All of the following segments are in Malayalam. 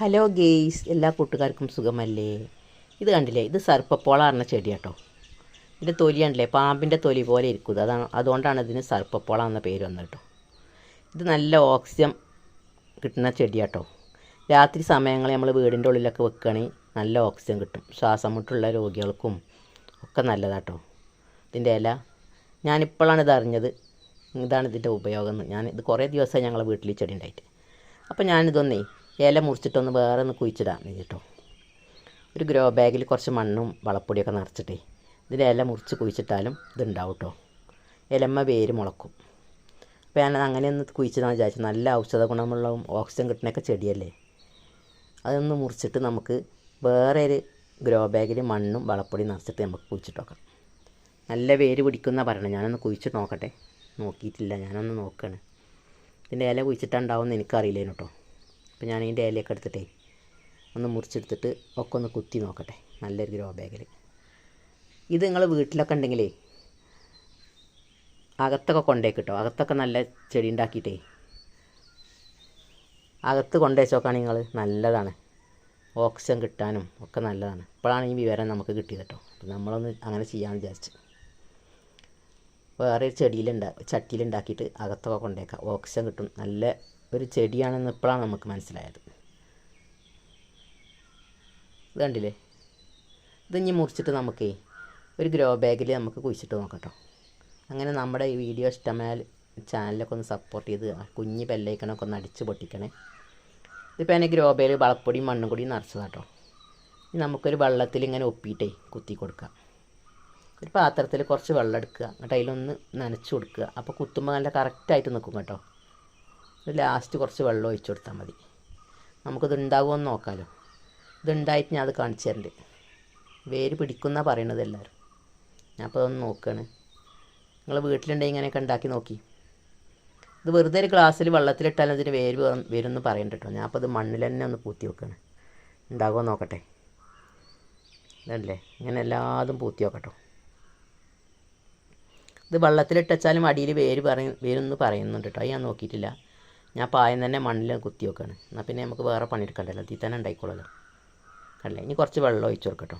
ഹലോ ഗെയ്സ് എല്ലാ കൂട്ടുകാർക്കും സുഖമല്ലേ? ഇത് കണ്ടില്ലേ? ഇത് സർപ്പപ്പോള പറഞ്ഞ ചെടി കേട്ടോ ഇതിന്റെ തൊലി കണ്ടില്ലേ? പാമ്പിന്റെ തൊലി പോലെ ഇരിക്കുന്നത് അതാണ് അതുകൊണ്ടാണ് ഇതിന് സർപ്പപ്പോള എന്ന പേര് വന്നത് കേട്ടോ. ഇത് നല്ല ഓക്സിജൻ കിട്ടുന്ന ചെടി കേട്ടോ രാത്രി സമയങ്ങളിൽ നമ്മൾ വീടിന്റെ ഉള്ളിലൊക്കെ വെക്കുകയാണെങ്കിൽ നല്ല ഓക്സിജൻ കിട്ടും. ശ്വാസം മുട്ടുള്ള രോഗികൾക്കും ഒക്കെ നല്ലതാട്ടോ. ഇതിന്റെ ഇല. ഞാനിപ്പോഴാണ് ഇത് അറിഞ്ഞത്. ഇതാണ് ഇതിന്റെ ഉപയോഗം എന്ന്. ഞാൻ ഇത് കുറേ ദിവസമായി ഞങ്ങളെ വീട്ടിൽ ചെടി ഉണ്ടായിട്ട്. അപ്പോൾ ഞാനിതൊന്നേ ഇല മുറിച്ചിട്ടൊന്ന് വേറെ ഒന്ന് കുഴിച്ചിടാൻ കേട്ടോ. ഒരു ഗ്രോ ബാഗിൽ കുറച്ച് മണ്ണും വളപ്പൊടിയൊക്കെ നിറച്ചിട്ടേ ഇതിന്റെ ഇല മുറിച്ച് കുഴിച്ചിട്ടാലും ഇതുണ്ടാവും കേട്ടോ. ഇലമ്മ വേര് മുളക്കും. അപ്പോൾ ഞാനത് അങ്ങനെ ഒന്ന് കുഴിച്ചിടാൻ വിചാരിച്ചു. നല്ല ഔഷധ ഗുണമുള്ള ഓക്സിജൻ കിട്ടണൊക്കെ ചെടിയല്ലേ. അതൊന്ന് മുറിച്ചിട്ട് നമുക്ക് വേറെ ഒരു ഗ്രോ ബാഗിൽ മണ്ണും വളപ്പൊടി നിറച്ചിട്ട് നമുക്ക് കുഴിച്ചിട്ട് നോക്കാം. നല്ല വേര് പിടിക്കുന്ന പറയണം. ഞാനൊന്ന് കുഴിച്ചിട്ട് നോക്കട്ടെ. നോക്കിയിട്ടില്ല. ഞാനൊന്ന് നോക്കുകയാണ് ഇതിന്റെ ഇല കുഴിച്ചിട്ടുണ്ടാവുമെന്ന് എനിക്കറിയില്ലേനു കേട്ടോ. അപ്പോൾ ഞാൻ ഇതിന്റെ ഇലയൊക്കെ എടുത്തിട്ടേ ഒന്ന് മുറിച്ചെടുത്തിട്ട് ഒക്കെ ഒന്ന് കുത്തി നോക്കട്ടെ. നല്ലൊരു ഗ്രോ ബാഗിൽ ഇത് നിങ്ങൾ വീട്ടിലൊക്കെ ഉണ്ടെങ്കിലേ അകത്തൊക്കെ കൊണ്ടേ കിട്ടോ അകത്തൊക്കെ നല്ല ചെടി ഉണ്ടാക്കിയിട്ടേ. അകത്ത് കൊണ്ടുവച്ചോക്കാണ് നിങ്ങൾ നല്ലതാണ്. ഓക്സിജൻ കിട്ടാനും ഒക്കെ നല്ലതാണ്. ഇപ്പോഴാണ് ഈ വിവരം നമുക്ക് കിട്ടിയത് കേട്ടോ നമ്മളൊന്ന് അങ്ങനെ ചെയ്യാമെന്ന് വിചാരിച്ചു. വേറെ ചെടിയിലുണ്ടാ ചട്ടിയിലുണ്ടാക്കിയിട്ട് അകത്തൊക്കെ കൊണ്ടേക്കാം. ഓക്സിജൻ കിട്ടും. നല്ല ഒരു ചെടിയാണെന്ന് ഇപ്പോഴാണ് നമുക്ക് മനസ്സിലായത്. ഇത് കണ്ടില്ലേ? ഇത് ഇനി മുറിച്ചിട്ട് നമുക്ക് ഒരു ഗ്രോ ബാഗിൽ നമുക്ക് കുഴിച്ചിട്ട് നോക്കട്ടോ. അങ്ങനെ നമ്മുടെ ഈ വീഡിയോ ഇഷ്ടമായാൽ ചാനലൊക്കെ ഒന്ന് സപ്പോർട്ട് ചെയ്ത് കുഞ്ഞ് ബെല്ലൈക്കണൊക്കെ ഒന്ന് അടിച്ച് പൊട്ടിക്കണേ. ഇതിപ്പോൾ എന്റെ ഗ്രോ ബാഗിൽ വളപ്പൊടിയും മണ്ണും കൂടി നിറച്ചതാട്ടോ. നമുക്കൊരു വെള്ളത്തിൽ ഇങ്ങനെ ഒപ്പിയിട്ടേ കുത്തി കൊടുക്കാം. ഒരു പാത്രത്തിൽ കുറച്ച് വെള്ളം എടുക്കുക. എന്നിട്ട് അതിലൊന്ന് നനച്ച് കൊടുക്കുക. അപ്പോൾ കുത്തുമ്പോൾ നല്ല കറക്റ്റായിട്ട് നിൽക്കും കേട്ടോ. ലാസ്റ്റ് കുറച്ച് വെള്ളം ഒഴിച്ചു കൊടുത്താൽ മതി. നമുക്കിത് ഉണ്ടാകുമെന്ന് നോക്കാമല്ലോ ഇതുണ്ടായിട്ട് ഞാൻ അത് കാണിച്ചു തരണ്ട്. വേര് പിടിക്കുന്ന പറയണത് എല്ലാവരും ഞാൻ അപ്പോൾ അതൊന്ന് നോക്കുകയാണ് നിങ്ങൾ വീട്ടിലുണ്ടെങ്കിൽ ഇങ്ങനെയൊക്കെ ഉണ്ടാക്കി നോക്കി. ഇത് വെറുതെ ഒരു ഗ്ലാസ്സിൽ വെള്ളത്തിലിട്ടാലും അതിന് വേര് വരും വരുമെന്ന് പറയണ്ട കേട്ടോ ഞാൻ അപ്പോൾ ഇത് മണ്ണിൽ തന്നെ ഒന്ന് പൂത്തി വെക്കുകയാണ് ഉണ്ടാകുമോ നോക്കട്ടെ. ഇതല്ലേ? ഇങ്ങനെ എല്ലാതും പൂത്തി വെക്കട്ടോ ഇത് വെള്ളത്തിലിട്ടച്ചാലും അടിയിൽ വേര് പറയും വേരൊന്ന് പറയുന്നുണ്ട് കേട്ടോ അത് ഞാൻ നോക്കിയിട്ടില്ല. ഞാൻ പായം തന്നെ മണ്ണിൽ കുത്തി വെക്കുകയാണ് എന്നാൽ പിന്നെ നമുക്ക് വേറെ പണിയെടുക്കണ്ടല്ലോ. തീ തന്നെ ഉണ്ടായിക്കോളല്ലോ. കണ്ടില്ലേ ഇനി കുറച്ച് വെള്ളം ഒഴിച്ചു കൊടുക്കട്ടോ.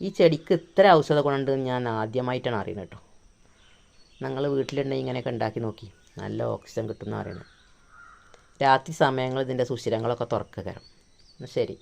ഈ ചെടിക്ക് ഇത്ര ഔഷധ ഗുണമുണ്ടെന്ന് ഞാൻ ആദ്യമായിട്ടാണ് അറിയുന്നത് കേട്ടോ. ഞങ്ങൾ വീട്ടിലുണ്ടെങ്കിൽ ഇങ്ങനെയൊക്കെ ഉണ്ടാക്കി നോക്കി. നല്ല ഓക്സിജൻ കിട്ടുമെന്ന് അറിയണം രാത്രി സമയങ്ങൾ ഇതിന്റെ സുഷിരങ്ങളൊക്കെ തുറക്കുക എന്നാൽ ശരി.